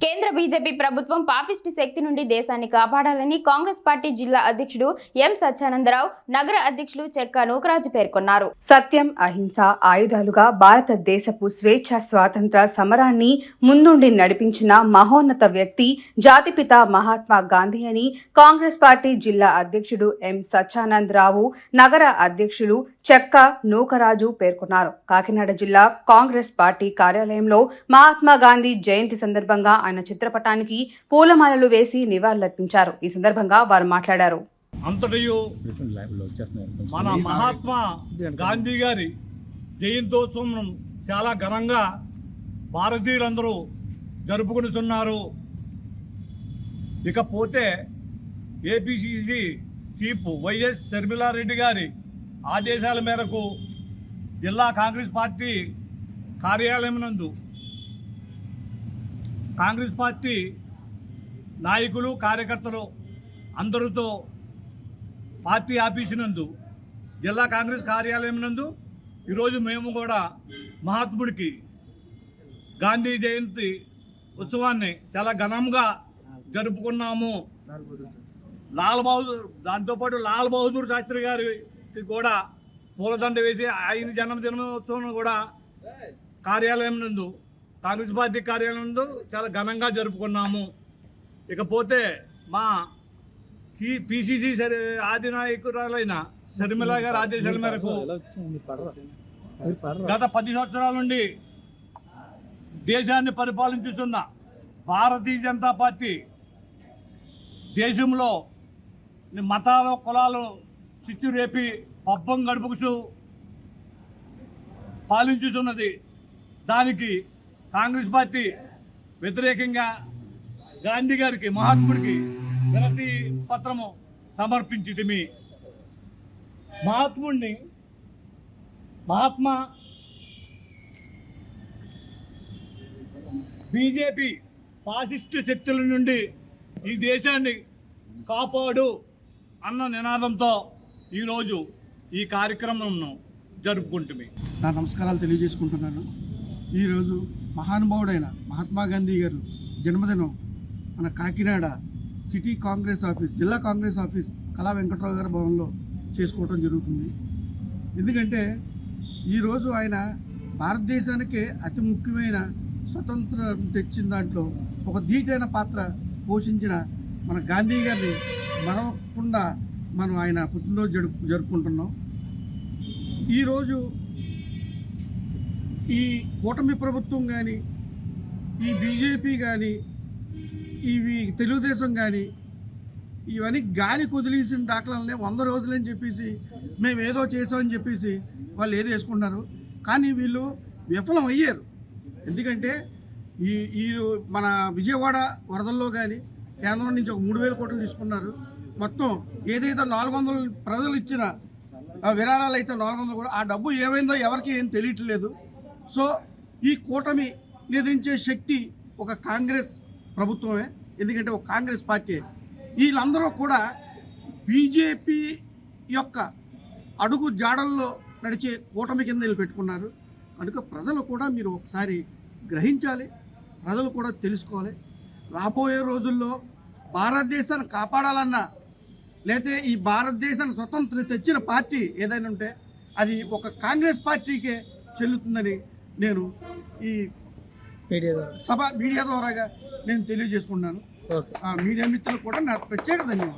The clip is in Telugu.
కేంద్ర బీజేపీ ప్రభుత్వం పాపిస్టి శక్తి నుండి దేశాన్ని కాపాడాలని కాంగ్రెస్ పార్టీ జిల్లా అధ్యక్షుడు ఎం సత్యానందరావు నగర అధ్యక్షులు చెక్క నూకరాజు పేర్కొన్నారు. సత్యం అహింస ఆయుధాలుగా భారతదేశపు స్వేచ్ఛ స్వాతంత్ర సమరాన్ని ముందుండి నడిపించిన మహోన్నత వ్యక్తి జాతిపిత మహాత్మా గాంధీ అని కాంగ్రెస్ పార్టీ జిల్లా అధ్యక్షుడు ఎం సత్యానందరావు నగర అధ్యక్షులు చెక్క నూకరాజు పేర్కొన్నారు. కాకినాడ జిల్లా కాంగ్రెస్ పార్టీ కార్యాలయంలో మహాత్మా గాంధీ జయంతి సందర్భంగా ఆయన చిత్రపటానికి పూలమాలలు వేసి నివాళులర్పించారు. ఈ సందర్భంగా వారు మాట్లాడారు. అంతటియు. మన మహాత్మా గాంధీ గారి జయంతోత్సవం చాలా ఘనంగా భారతీయులందరూ జరుపుకునిస్తున్నారు ఇకపోతే ఏపీసీసీ చీఫ్ వైఎస్ షర్మిలారెడ్డి గారి ఆదేశాల మేరకు జిల్లా కాంగ్రెస్ పార్టీ కార్యాలయం నందు కాంగ్రెస్ పార్టీ నాయకులు కార్యకర్తలు అందరితో పార్టీ ఆఫీసు నందు జిల్లా కాంగ్రెస్ కార్యాలయం నందు ఈరోజు మేము కూడా మహాత్ముడికి గాంధీ జయంతి ఉత్సవాన్ని చాలా ఘనంగా జరుపుకున్నాము. లాల్ బహదూర్ దాంతోపాటు లాల్ బహదూర్ శాస్త్రి గారికి కూడా పూలదండ వేసి ఆయన జన్మదినోత్సవం కూడా కార్యాలయం నందు కాంగ్రెస్ పార్టీ కార్యాలయం నందు చాలా ఘనంగా జరుపుకున్నాము. ఇకపోతే మా సి పిసిసి సరి ఆది నాయకురాలైన శర్మిల గారి ఆదేశాల మేరకు? గత పది సంవత్సరాల నుండి దేశాన్ని పరిపాలించుతున్న భారతీయ జనతా పార్టీ దేశంలో మతాలు కులాలు చిచ్చు రేపి పబ్బం గడుపుకుచు పాలించుతున్నది. దానికి కాంగ్రెస్ పార్టీ వ్యతిరేకంగా గాంధీ గారికి మహాత్ముడికి వినతి పత్రము సమర్పించితిమి. మహాత్ముడిని మహాత్మా బీజేపీ ఫాసిస్టు శక్తుల నుండి ఈ దేశాన్ని కాపాడు అన్న నినాదంతో ఈరోజు ఈ కార్యక్రమంను జరుపుకుంటుంది నా నమస్కారాలు తెలియజేసుకుంటున్నాను. ఈరోజు మహానుభావుడైన మహాత్మా గాంధీ గారు జన్మదినం మన కాకినాడ సిటీ కాంగ్రెస్ ఆఫీస్ జిల్లా కాంగ్రెస్ ఆఫీస్ కళా వెంకట్రావు గారి భవన్లో చేసుకోవటం జరుగుతుంది. ఎందుకంటే ఈరోజు ఆయన భారతదేశానికే అతి ముఖ్యమైన స్వతంత్రం తెచ్చిన దాంట్లో ఒక ధీటైన పాత్ర పోషించిన మన గాంధీ గారిని మరవకుండా మనం ఆయన పుట్టినరోజు జరుపు జరుపుకుంటున్నాం. ఈరోజు ఈ కూటమి ప్రభుత్వం కానీ ఈ బీజేపీ కానీ ఇవి తెలుగుదేశం కానీ ఇవన్నీ గాలి కుదిలేసిన దాఖలాలనే వంద రోజులని చెప్పేసి మేము ఏదో చేసామని చెప్పేసి వాళ్ళు ఏదో వేసుకుంటున్నారు. కానీ వీళ్ళు విఫలం అయ్యారు. ఎందుకంటే ఈ ఈ మన విజయవాడ వరదల్లో కానీ కేంద్రం నుంచి ఒక మూడు వేల కోట్లు తీసుకున్నారు. మొత్తం ఏదైతే నాలుగు వందలు ప్రజలు ఇచ్చిన ఆ విరాళాలు అయితే నాలుగు వందలు కూడా ఆ డబ్బు ఏమైందో ఎవరికి ఏం తెలియట్లేదు. సో ఈ కూటమి నిద్రించే శక్తి ఒక కాంగ్రెస్ ప్రభుత్వమే ఎందుకంటే ఒక కాంగ్రెస్ పార్టీ. వీళ్ళందరూ కూడా బీజేపీ యొక్క అడుగు జాడల్లో నడిచే కూటమి కింద వీళ్ళు పెట్టుకున్నారు. కనుక ప్రజలు కూడా మీరు ఒకసారి గ్రహించాలి ప్రజలు కూడా తెలుసుకోవాలి. రాబోయే రోజుల్లో భారతదేశాన్ని కాపాడాలన్నా లేతే ఈ భారతదేశాన్ని స్వతంత్ర తెచ్చిన పార్టీ ఏదైనా ఉంటే అది ఒక కాంగ్రెస్ పార్టీకే చెల్లుతుందని నేను ఈ మీడియా ద్వారా. సభ మీడియా ద్వారాగా నేను తెలియజేసుకున్నాను మీడియా మిత్రులు కూడా నా ప్రత్యేక ధన్యవాదాలు.